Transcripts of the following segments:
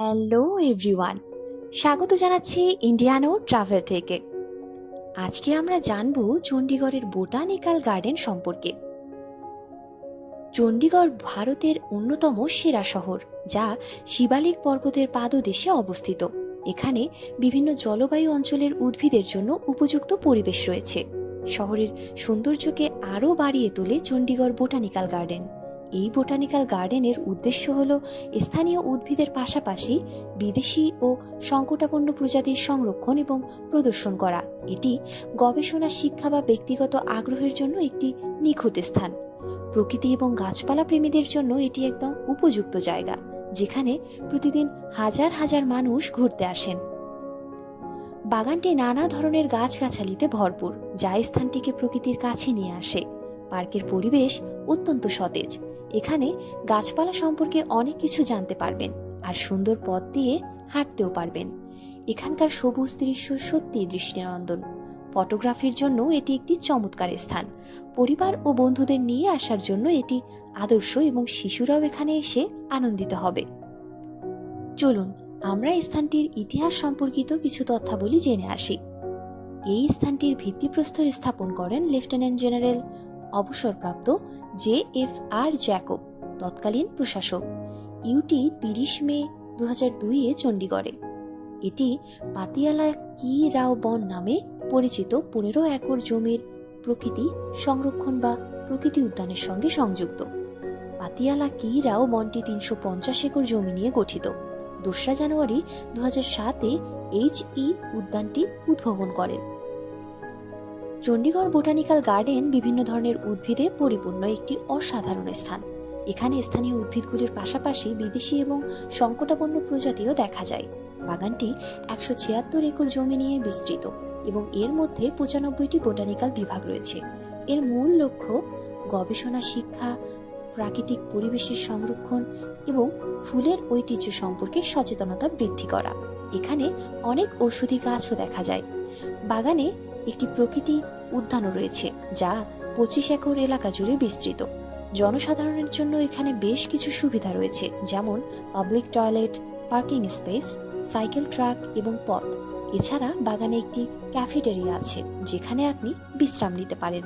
Hello everyone, স্বাগত জানাচ্ছি ইন্ডিয়ানো travel থেকে। আজকে আমরা জানব চণ্ডীগড়ের বোটানিক্যাল গার্ডেন সম্পর্কে। চণ্ডীগড় ভারতের অন্যতম সেরা শহর, যা শিবালিক পর্বতের পাদদেশে অবস্থিত। এখানে বিভিন্ন জলবায়ু অঞ্চলের উদ্ভিদের জন্য উপযুক্ত পরিবেশ রয়েছে। শহরের সৌন্দর্যকে আরও বাড়িয়ে তোলে চণ্ডীগড় বোটানিক্যাল গার্ডেন। এই বোটানিক্যাল গার্ডেনের উদ্দেশ্য হল স্থানীয় উদ্ভিদের পাশাপাশি বিদেশি ও সংকটাপন্ন প্রজাতির সংরক্ষণ এবং প্রদর্শন করা। এটি গবেষণা, শিক্ষা বা ব্যক্তিগত আগ্রহের জন্য একটি নিখুঁত স্থান। প্রকৃতি এবং গাছপালা প্রেমীদের জন্য এটি একদম উপযুক্ত জায়গা, যেখানে প্রতিদিন হাজার হাজার মানুষ ঘুরতে আসেন। বাগানটি নানা ধরনের গাছগাছালিতে ভরপুর, যা স্থানটিকে প্রকৃতির কাছে নিয়ে আসে। পার্কের পরিবেশ অত্যন্ত সতেজ। এখানে গাছপালা সম্পর্কে অনেক কিছু জানতে পারবেন আর সুন্দর পথ দিয়ে হাঁটতেও পারবেন। এখানকার সবুজ দৃশ্য সত্যিই দৃষ্টিনন্দন। ফটোগ্রাফির জন্য এটি একটি চমৎকার স্থান। পরিবার ও বন্ধুদের নিয়ে আসার জন্য এটি আদর্শ এবং শিশুরাও এখানে এসে আনন্দিত হবে। চলুন, আমরা স্থানটির ইতিহাস সম্পর্কিত কিছু তথ্যাবলী জেনে আসি। এই স্থানটির ভিত্তিপ্রস্তর স্থাপন করেন লেফটেন্যান্ট জেনারেল অবসরপ্রাপ্ত জে এফ আর জ্যাকব, তৎকালীন প্রশাসক। ইউটি তিরিশ মে দু হাজার দুইয়ে চণ্ডীগড়ে। এটি পাতিয়ালা কি রাও বন নামে পরিচিত পনেরো একর জমির প্রকৃতি সংরক্ষণ বা প্রকৃতি উদ্যানের সঙ্গে সংযুক্ত। পাতিয়ালা কি রাও বনটি তিনশো পঞ্চাশ একর জমি নিয়ে গঠিত। দোসরা জানুয়ারি দু হাজার সাতে এইচ ই উদ্যানটি উদ্ভাবন করেন। চণ্ডীগড় বোটানিক্যাল গার্ডেন বিভিন্ন ধরনের উদ্ভিদে পরিপূর্ণ একটি অসাধারণ স্থান। এখানে স্থানীয় উদ্ভিদগুলির পাশাপাশি বিদেশি এবং সংকটাপন্ন প্রজাতিও দেখা যায়। বাগানটি একশো ছিয়াত্তর একর জমি নিয়ে বিস্তৃত এবং এর মধ্যে পঁচানব্বইটি বোটানিক্যাল বিভাগ রয়েছে। এর মূল লক্ষ্য গবেষণা, শিক্ষা, প্রাকৃতিক পরিবেশের সংরক্ষণ এবং ফুলের ঐতিহ্য সম্পর্কে সচেতনতা বৃদ্ধি করা। এখানে অনেক ঔষধি গাছও দেখা যায়। বাগানে একটি প্রকৃতি উদ্যানও রয়েছে, যা পঁচিশ একর এলাকা জুড়ে বিস্তৃত। জনসাধারণের জন্য এখানে বেশ কিছু সুবিধা রয়েছে, যেমন public toilet parking space cycle track এবং পথ। এছাড়া বাগানে একটি ক্যাফেটেরিয়া আছে, যেখানে আপনি বিশ্রাম নিতে পারেন।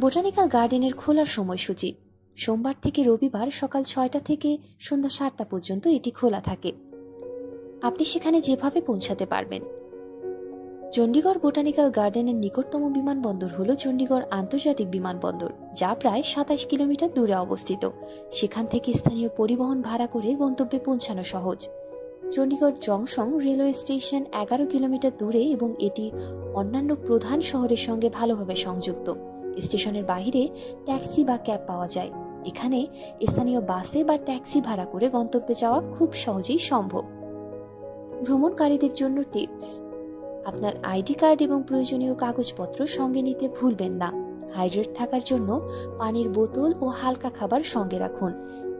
বোটানিক্যাল গার্ডেনের খোলার সময়সূচি। সোমবার থেকে রবিবার সকাল ছয়টা থেকে সন্ধ্যা সাতটা পর্যন্ত এটি খোলা থাকে। আপনি সেখানে যেভাবে পৌঁছাতে পারবেন। চণ্ডীগড় বোটানিক্যাল গার্ডেনের নিকটতম বিমানবন্দর হল চণ্ডীগড় আন্তর্জাতিক বিমানবন্দর, যা প্রায় সাতাশ কিলোমিটার দূরে অবস্থিত। সেখান থেকে স্থানীয় পরিবহন ভাড়া করে গন্তব্যে পৌঁছানো সহজ। চণ্ডীগড় জংশন রেলওয়ে স্টেশন এগারো কিলোমিটার দূরে এবং এটি অন্যান্য প্রধান শহরের সঙ্গে ভালোভাবে সংযুক্ত। স্টেশনের বাইরে ট্যাক্সি বা ক্যাব পাওয়া যায়। এখানে স্থানীয় বাসে বা ট্যাক্সি ভাড়া করে গন্তব্যে যাওয়া খুব সহজেই সম্ভব। ভ্রমণকারীদের জন্য টিপস। আপনার আইডি কার্ড এবং প্রয়োজনীয় কাগজপত্র সঙ্গে নিতে ভুলবেন না। হাইড্রেট থাকার জন্য পানির বোতল ও হালকা খাবার সঙ্গে রাখুন।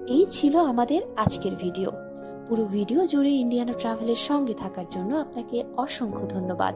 এই ছিল আমাদের আজকের ভিডিও। পুরো ভিডিও জুড়ে ইন্ডিয়ানা ট্রাভেলের সঙ্গে থাকার জন্য আপনাকে অসংখ্য ধন্যবাদ।